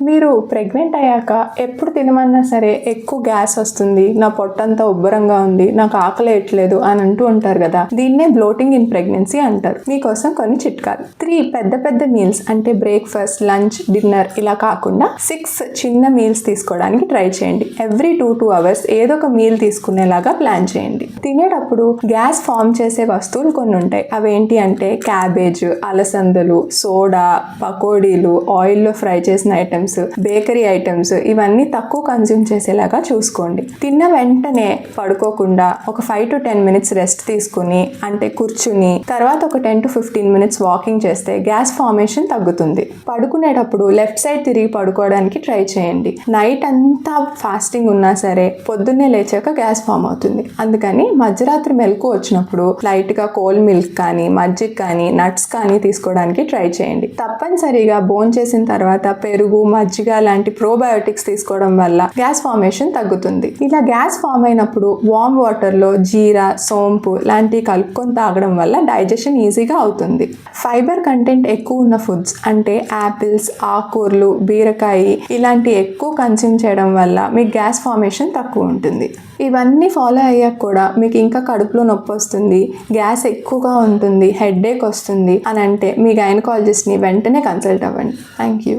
మీరు ప్రెగ్నెంట్ అయ్యాక ఎప్పుడు తినమన్నా సరే ఎక్కువ గ్యాస్ వస్తుంది నా పొట్టంతా ఉబ్బరంగా ఉంది నాకు ఆకలి వేయట్లేదు అని అంటూ ఉంటారు కదా దీన్నే బ్లోటింగ్ ఇన్ ప్రెగ్నెన్సీ అంటారు. మీకోసం కొన్ని చిట్కాలు. త్రీ పెద్ద పెద్ద మీల్స్ అంటే బ్రేక్ఫాస్ట్ లంచ్ డిన్నర్ ఇలా కాకుండా సిక్స్ చిన్న మీల్స్ తీసుకోవడానికి ట్రై చేయండి. ఎవ్రీ టూ టూ అవర్స్ ఏదో ఒక మీల్ తీసుకునేలాగా ప్లాన్ చేయండి. తినేటప్పుడు గ్యాస్ ఫామ్ చేసే వస్తువులు కొన్ని ఉంటాయి. అవేంటి అంటే క్యాబేజ్ అలసందలు సోడా పకోడీలు ఆయిల్లో ఫ్రై చేసిన ఐటమ్స్ బేకరీ ఐటమ్స్ ఇవన్నీ తక్కువ కన్జ్యూమ్ చేసేలాగా చూసుకోండి. తిన్న వెంటనే పడుకోకుండా ఒక five to ten minutes rest తీసుకుని అంటే కూర్చుని తర్వాత ఒక ten to fifteen minutes walking చేస్తే గ్యాస్ ఫార్మేషన్ తగ్గుతుంది. పడుకునేటప్పుడు లెఫ్ట్ సైడ్ తిరిగి పడుకోవడానికి ట్రై చేయండి. నైట్ అంతా ఫాస్టింగ్ ఉన్నా సరే పొద్దున్నే లేచాక గ్యాస్ ఫామ్ అవుతుంది. అందుకని మధ్యరాత్రి మెలకు వచ్చినప్పుడు లైట్గా కోల్ మిల్క్ కానీ మజ్జిగ కానీ నట్స్ కానీ తీసుకోవడానికి ట్రై చేయండి. తప్పనిసరిగా బోన్ చేసిన తర్వాత పెరుగు మజ్జిగ లాంటి ప్రోబయోటిక్స్ తీసుకోవడం వల్ల గ్యాస్ ఫార్మేషన్ తగ్గుతుంది. ఇలా గ్యాస్ ఫామ్ అయినప్పుడు వామ్ వాటర్లో జీరా సోంపు లాంటివి కలుపుకొని తాగడం వల్ల డైజెషన్ ఈజీగా అవుతుంది. ఫైబర్ కంటెంట్ ఎక్కువ ఉన్న ఫుడ్స్ అంటే యాపిల్స్ ఆకూరలు బీరకాయ ఇలాంటి ఎక్కువ కన్స్యూమ్ చేయడం వల్ల మీకు గ్యాస్ ఫార్మేషన్ తక్కువ ఉంటుంది. ఇవన్నీ ఫాలో అయ్యాక కూడా మీకు ఇంకా కడుపులో నొప్పి వస్తుంది గ్యాస్ ఎక్కువగా ఉంటుంది హెడేక్ వస్తుంది అని అంటే మీ గైనకాలజిస్ట్ని వెంటనే కన్సల్ట్ అవ్వండి. Thank you